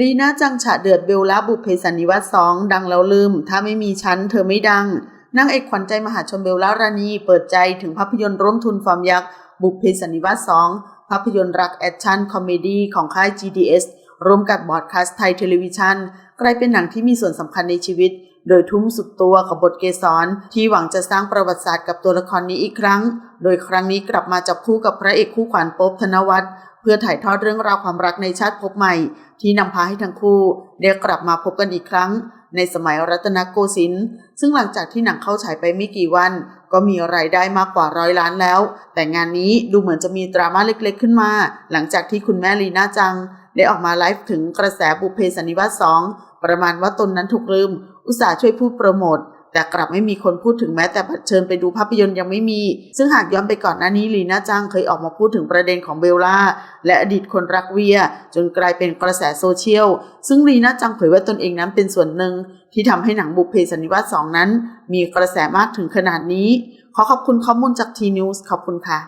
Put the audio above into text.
ลีน่าจังฉะเดือดเบลล่าบุพเพสันนิวาสสองดังแล้วลืม ถ้าไม่มีฉันเธอไม่ดังนางเอกขวัญใจมหาชนเบลล่ารานีเปิดใจถึงภาพยนตร์ร่วมทุนฟอร์มยักษ์บุพเพสันนิวาสสองภาพยนตร์รักแอคชั่นคอมเมดี้ของค่าย GDS ร่วมกับบอร์ดคาสต์ไทยเทเลวิชันกลายเป็นหนังที่มีส่วนสำคัญในชีวิต โดยทุ่มสุดตัวกับบทเกสรที่หวังจะสร้างประวัติศาสตร์กับตัวละครนี้อีกครั้ง โดยครั้งนี้กลับมาจับคู่กับพระเอกคู่ขวัญป๊บธนวัฒน์เพื่อถ่ายทอดเรื่องราวความรักในชาติภพใหม่ ที่นำพาให้ทั้งคู่ได้กลับมาพบกันอีกครั้ง ในสมัยรัตนโกสินทร์ซึ่งหลังจากที่หนังเข้าฉายไปไม่กี่วัน ก็มีรายได้มากกว่าร้อยล้านแล้ว แต่งานนี้ดูเหมือนจะมีดราม่าเล็กๆขึ้นมา หลังจากที่คุณแม่ลีน่าจัง ได้ออกมาไลฟ์ถึงกระแสบุเพสันนิวาสสอง ประมาณว่าตนนั้นถูกลืม อุตส่าห์ช่วยพูดโปรโมทแต่กลับไม่มีคนพูดถึงแม้แต่บัตรเชิญไปดูภาพยนตร์ยังไม่มี ซึ่งหากย้อนไปก่อนหน้านี้ลีน่าจังเคยออกมาพูดถึงประเด็นของเบลล่า และอดีตคนรักเวีย จนกลายเป็นกระแสโซเชียล ซึ่งลีน่าจังเผยว่าตนเองนั้นเป็นส่วนหนึ่ง ที่ทำให้หนังบุพเพสันนิวาสสองนั้น มีกระแสมากถึงขนาดนี้ ขอขอบคุณข้อมูลจากทีนิวส์ขอบคุณค่ะ